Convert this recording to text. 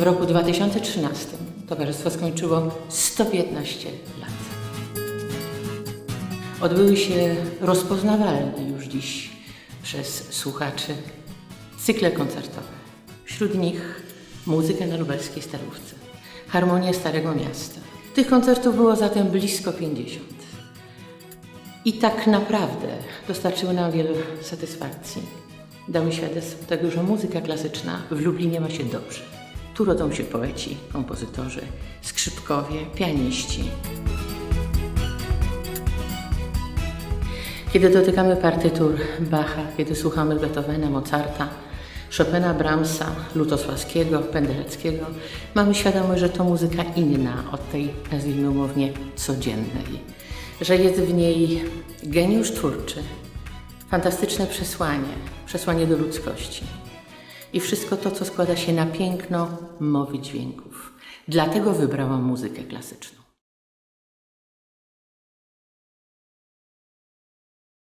W roku 2013 towarzystwo skończyło 115 lat. Odbyły się rozpoznawalne już dziś przez słuchaczy cykle koncertowe. Wśród nich muzyka na lubelskiej Starówce, harmonia Starego Miasta. Tych koncertów było zatem blisko 50. I tak naprawdę dostarczyły nam wiele satysfakcji. Dały świadectwo tego, że muzyka klasyczna w Lublinie ma się dobrze. Tu rodzą się poeci, kompozytorzy, skrzypkowie, pianiści. Kiedy dotykamy partytur Bacha, kiedy słuchamy Beethovena, Mozarta, Chopina, Brahmsa, Lutosławskiego, Pendereckiego, mamy świadomość, że to muzyka inna od tej, nazwijmy umownie, codziennej. Że jest w niej geniusz twórczy, fantastyczne przesłanie, przesłanie do ludzkości i wszystko to, co składa się na piękno mowy dźwięków. Dlatego wybrałam muzykę klasyczną.